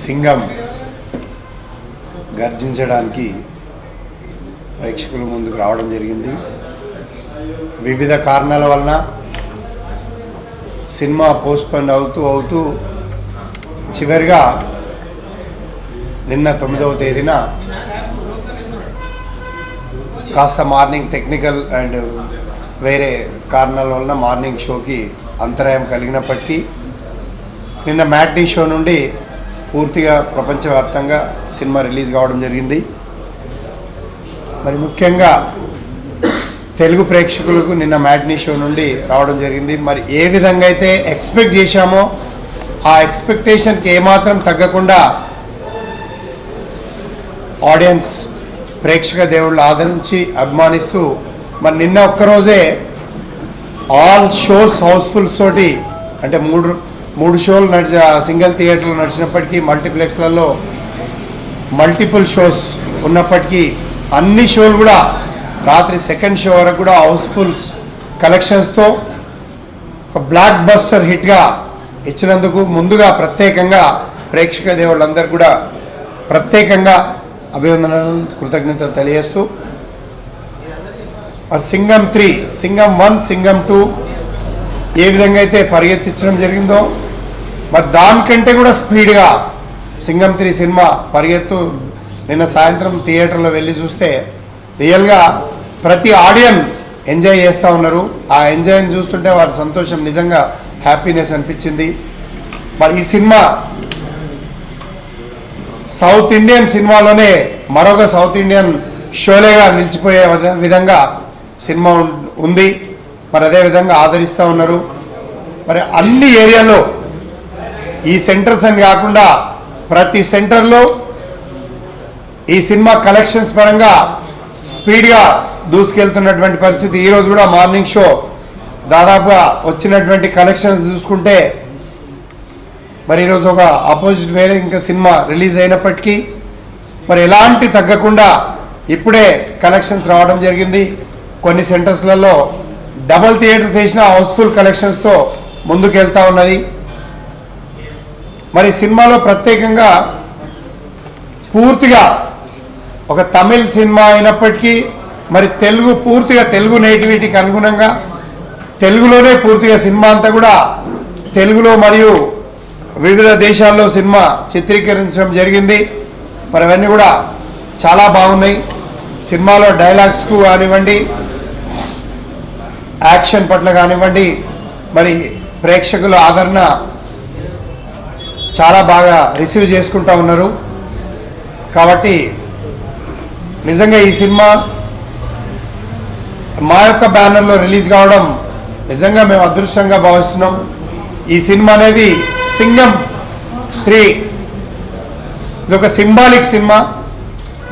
సింగం గర్జించడానికి ప్రేక్షకుల ముందుకు రావడం జరిగింది. వివిధ కారణాల వలన సినిమా పోస్ట్పోన్ అవుతూ అవుతూ చివరిగా నిన్న తొమ్మిదవ తేదీన కాస్త మార్నింగ్ టెక్నికల్ అండ్ వేరే కారణాల వలన మార్నింగ్ షోకి అంతరాయం కలిగినప్పటికీ నిన్న మ్యాట్నీ షో నుండి పూర్తిగా ప్రపంచవ్యాప్తంగా సినిమా రిలీజ్ కావడం జరిగింది. మరి ముఖ్యంగా తెలుగు ప్రేక్షకులకు నిన్న మ్యాట్నీ షో నుండి రావడం జరిగింది. మరి ఏ విధంగా అయితే ఎక్స్పెక్ట్ చేశామో ఆ ఎక్స్పెక్టేషన్కి ఏమాత్రం తగ్గకుండా ఆడియన్స్ ప్రేక్షక దేవుళ్ళు ఆదరించి అభిమానిస్తూ మరి నిన్న ఒక్కరోజే ఆల్ షోస్ హౌస్ఫుల్స్ తోటి అంటే మూడు మూడు షోలు నడిచ సింగిల్ థియేటర్లు నడిచినప్పటికీ మల్టీప్లెక్స్లలో మల్టిపుల్ షోస్ ఉన్నప్పటికీ అన్ని షోలు కూడా రాత్రి సెకండ్ షో వరకు కూడా హౌస్ఫుల్స్ కలెక్షన్స్తో ఒక బ్లాక్ బస్టర్ హిట్గా ఇచ్చినందుకు ముందుగా ప్రత్యేకంగా ప్రేక్షక దేవుళ్ళందరూ కూడా ప్రత్యేకంగా అభివందనలు కృతజ్ఞతలు తెలియజేస్తూ Singam three Singam one Singam two ఏ విధంగా అయితే పరిగెత్తించడం జరిగిందో మరి దానికంటే కూడా స్పీడ్గా సింగం త్రీ సినిమా పరిగెత్తు నిన్న సాయంత్రం థియేటర్లో వెళ్ళి చూస్తే రియల్గా ప్రతి ఆడియన్ ఎంజాయ్ చేస్తూ ఉన్నారు. ఆ ఎంజాయ్ని చూస్తుంటే వారి సంతోషం నిజంగా హ్యాపీనెస్ అనిపించింది. మరి ఈ సినిమా సౌత్ ఇండియన్ సినిమాలోనే మరొక సౌత్ ఇండియన్ షోలేగా నిలిచిపోయే విధ- విధంగా సినిమా ఉంది. మరి అదే విధంగా ఆదరిస్తూ ఉన్నారు. మరి అన్ని ఏరియాలో ఈ సెంటర్స్ అని కాకుండా ప్రతి సెంటర్లో ఈ సినిమా కలెక్షన్స్ పరంగా స్పీడ్గా దూసుకెళ్తున్నటువంటి పరిస్థితి. ఈరోజు కూడా మార్నింగ్ షో. దాదాపుగా వచ్చినటువంటి కలెక్షన్స్ చూసుకుంటే మరి ఈరోజు ఒక ఆపోజిట్ వేరే ఇంకా సినిమా రిలీజ్ అయినప్పటికీ మరి ఎలాంటి తగ్గకుండా ఇప్పుడే కలెక్షన్స్ రావడం జరిగింది. కొన్ని సెంటర్స్లలో డబల్ థియేటర్స్ వేసిన హౌస్ఫుల్ కలెక్షన్స్తో ముందుకెళ్తా ఉన్నది. మరి సినిమాలో ప్రత్యేకంగా పూర్తిగా ఒక తమిళ్ సినిమా అయినప్పటికీ మరి తెలుగు పూర్తిగా తెలుగు నేటివిటీకి అనుగుణంగా తెలుగులోనే పూర్తిగా సినిమా అంతా కూడా తెలుగులో మరియు వివిధ దేశాల్లో సినిమా చిత్రీకరించడం జరిగింది. మరి అవన్నీ కూడా చాలా బాగున్నాయి. సినిమాలో డైలాగ్స్కు కానివ్వండి యాక్షన్ పట్ల కానివ్వండి మరి ప్రేక్షకుల ఆదరణ చాలా బాగా రిసీవ్ చేసుకుంటా ఉన్నారు. కాబట్టి నిజంగా ఈ సినిమా మా యొక్క బ్యానర్లో రిలీజ్ కావడం నిజంగా మేము అదృష్టంగా భావిస్తున్నాం. ఈ సినిమా అనేది సింగం త్రీ. ఇది ఒక సింబాలిక్ సినిమా.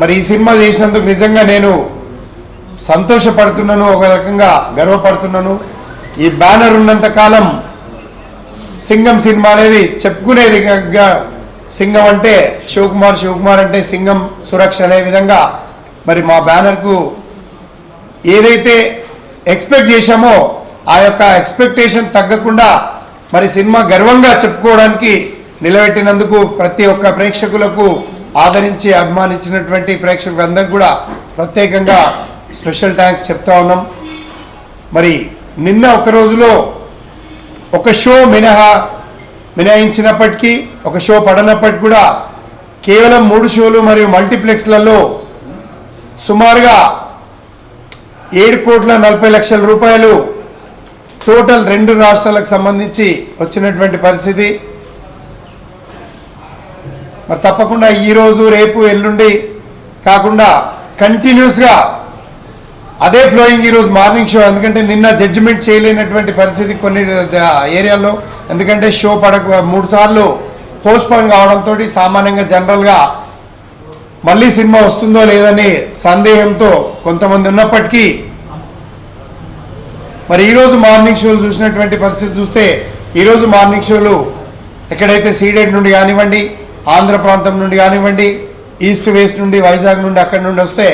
మరి ఈ సినిమా చేసినందుకు నిజంగా నేను సంతోషపడుతున్నాను ఒక రకంగా గర్వపడుతున్నాను. ఈ బ్యానర్ ఉన్నంత కాలం సింగం సినిమా అనేది చెప్పుకునేది సింగం అంటే శివకుమార్ శివకుమార్ అంటే సింగం సురక్ష అనే విధంగా మరి మా బ్యానర్కు ఏదైతే ఎక్స్పెక్ట్ చేశామో ఆ యొక్క ఎక్స్పెక్టేషన్ తగ్గకుండా మరి సినిమా గర్వంగా చెప్పుకోవడానికి నిలబెట్టినందుకు ప్రతి ఒక్క ప్రేక్షకులకు ఆదరించి అభిమానించినటువంటి ప్రేక్షకులందరికీ కూడా ప్రత్యేకంగా స్పెషల్ థ్యాంక్స్ చెప్తా ఉన్నాం. మరి నిన్న ఒక రోజులో ఒక షో మినహా మినహాయించినప్పటికీ ఒక షో పడనప్పటికీ కూడా కేవలం మూడు షోలు మరియు మల్టీప్లెక్స్లలో సుమారుగా ఏడు కోట్ల నలభై లక్షల రూపాయలు టోటల్ రెండు రాష్ట్రాలకు సంబంధించి వచ్చినటువంటి పరిస్థితి. మరి తప్పకుండా ఈరోజు రేపు ఎల్లుండి కాకుండా కంటిన్యూస్గా అదే ఫ్లోయింగ్ ఈరోజు మార్నింగ్ షో ఎందుకంటే నిన్న జడ్జిమెంట్ చేయలేనటువంటి పరిస్థితి కొన్ని ఏరియాల్లో. ఎందుకంటే షో పడక మూడు సార్లు పోస్ట్పోన్ కావడంతో సామాన్యంగా జనరల్గా మళ్ళీ సినిమా వస్తుందో లేదని సందేహంతో కొంతమంది ఉన్నప్పటికీ మరి ఈరోజు మార్నింగ్ షోలు చూసినటువంటి పరిస్థితి చూస్తే ఈరోజు మార్నింగ్ షోలు ఎక్కడైతే సీడెడ్ నుండి కానివ్వండి ఆంధ్ర ప్రాంతం నుండి కానివ్వండి ఈస్ట్ వెస్ట్ నుండి వైజాగ్ నుండి అక్కడి నుండి వస్తే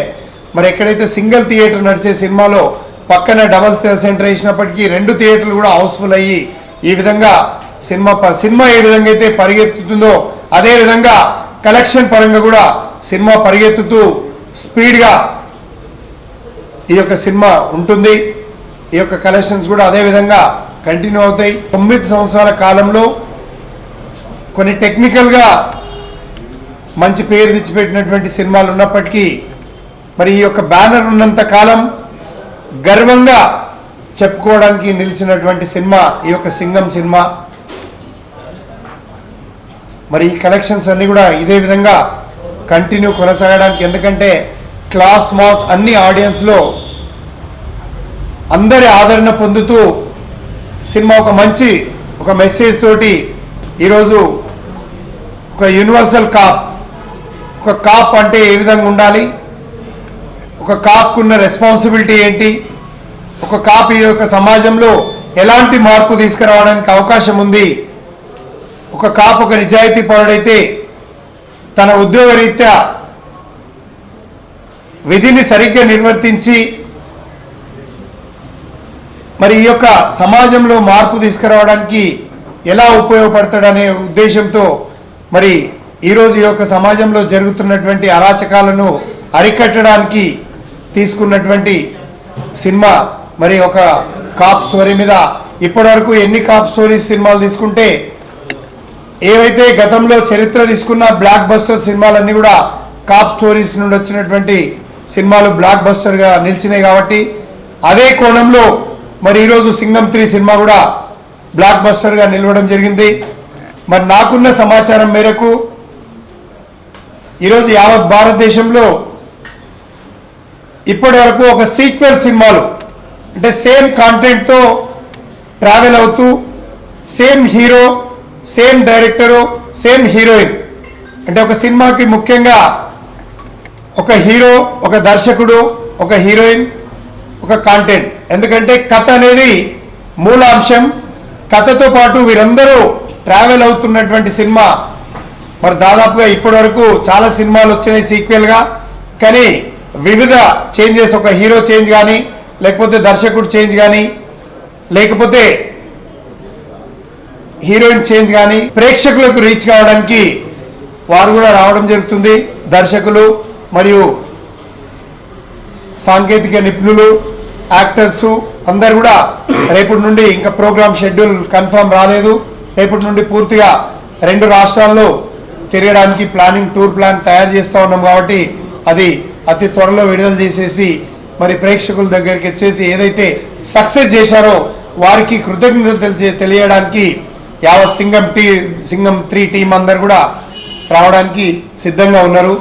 మరి ఎక్కడైతే సింగిల్ థియేటర్ నడిచే సినిమాలో పక్కన డబల్ సెంటర్ వేసినప్పటికీ రెండు థియేటర్లు కూడా హౌస్ఫుల్ అయ్యి ఈ విధంగా సినిమా ప- సినిమా ఏ విధంగా అయితే పరిగెత్తుతుందో అదే విధంగా కలెక్షన్ పరంగా కూడా సినిమా పరిగెత్తుతూ స్పీడ్గా ఈ యొక్క సినిమా ఉంటుంది. ఈ యొక్క కలెక్షన్స్ కూడా అదే విధంగా కంటిన్యూ అవుతాయి. తొమ్మిది సంవత్సరాల కాలంలో కొన్ని టెక్నికల్గా మంచి పేరు తెచ్చిపెట్టినటువంటి సినిమాలు ఉన్నప్పటికీ మరి ఈ యొక్క బ్యానర్ ఉన్నంత కాలం గర్వంగా చెప్పుకోవడానికి నిలిచినటువంటి సినిమా ఈ యొక్క సింగం సినిమా. మరి ఈ కలెక్షన్స్ అన్నీ కూడా ఇదే విధంగా కంటిన్యూ కొనసాగడానికి ఎందుకంటే క్లాస్ మాస్ అన్ని ఆడియన్స్లో అందరి ఆదరణ పొందుతూ సినిమా ఒక మంచి ఒక మెసేజ్ తోటి ఈరోజు ఒక యూనివర్సల్ కాప్ ఒక కాప్ అంటే ఏ విధంగా ఉండాలి? ఒక కాప్కు ఉన్న రెస్పాన్సిబిలిటీ ఏంటి? ఒక కాప్ ఈ యొక్క సమాజంలో ఎలాంటి మార్పు తీసుకురావడానికి అవకాశం ఉంది? ఒక కాపు ఒక నిజాయితీ పరుడైతే తన ఉద్యోగ రీత్యా విధిని సరిగ్గా నిర్వర్తించి మరి ఈ యొక్క సమాజంలో మార్పు తీసుకురావడానికి ఎలా ఉపయోగపడతాడనే ఉద్దేశంతో మరి ఈరోజు ఈ యొక్క సమాజంలో జరుగుతున్నటువంటి అరాచకాలను అరికట్టడానికి తీసుకున్నటువంటి సినిమా మరి ఒక కాప్ స్టోరీ మీద ఇప్పటివరకు ఎన్ని కాప్ స్టోరీస్ సినిమాలు తీసుకుంటే ఏవైతే గతంలో చరిత్ర తీసుకున్న బ్లాక్ బస్టర్ సినిమాలన్నీ కూడా కాప్ స్టోరీస్ నుండి వచ్చినటువంటి సినిమాలు బ్లాక్ బస్టర్గా నిలిచినాయి కాబట్టి అదే కోణంలో మరి ఈరోజు సింగం త్రీ సినిమా కూడా బ్లాక్ బస్టర్గా నిలవడం జరిగింది. మరి నాకున్న సమాచారం మేరకు ఈరోజు యావత్ భారతదేశంలో ఇప్పటి వరకు ఒక సీక్వెల్ సినిమాలు అంటే సేమ్ కాంటెంట్తో ట్రావెల్ అవుతూ same hero same director same heroine. అంటే ఒక సినిమాకి ముఖ్యంగా ఒక హీరో ఒక దర్శకుడు ఒక హీరోయిన్ ఒక కాంటెంట్. ఎందుకంటే కథ అనేది మూలాంశం. కథతో పాటు వీరందరూ ట్రావెల్ అవుతున్నటువంటి సినిమా. మరి దాదాపుగా ఇప్పటి వరకు చాలా సినిమాలు వచ్చినాయి సీక్వెల్గా. కానీ వివిధ చేంజెస్ ఒక హీరో చేంజ్ కానీ లేకపోతే దర్శకుడు చేంజ్ కానీ లేకపోతే హీరోయిన్ చేంజ్ కానీ ప్రేక్షకులకు రీచ్ కావడానికి వారు కూడా రావడం జరుగుతుంది. దర్శకులు మరియు సాంకేతిక నిపుణులు యాక్టర్స్ అందరు కూడా రేపటి నుండి ఇంకా ప్రోగ్రామ్ షెడ్యూల్ కన్ఫర్మ్ రాలేదు. రేపటి నుండి పూర్తిగా రెండు రాష్ట్రాల్లో తిరగడానికి ప్లానింగ్ టూర్ ప్లాన్ తయారు చేస్తూ ఉన్నాం కాబట్టి అది అతి త్వరలో విడుదల చేసేసి మరి ప్రేక్షకుల దగ్గరికి వచ్చేసి ఏదైతే సక్సెస్ చేశారో వారికి కృతజ్ఞతలు తెలియడానికి యావత్ Singam T Singam three team అందరు కూడా రావడానికి సిద్ధంగా ఉన్నారు.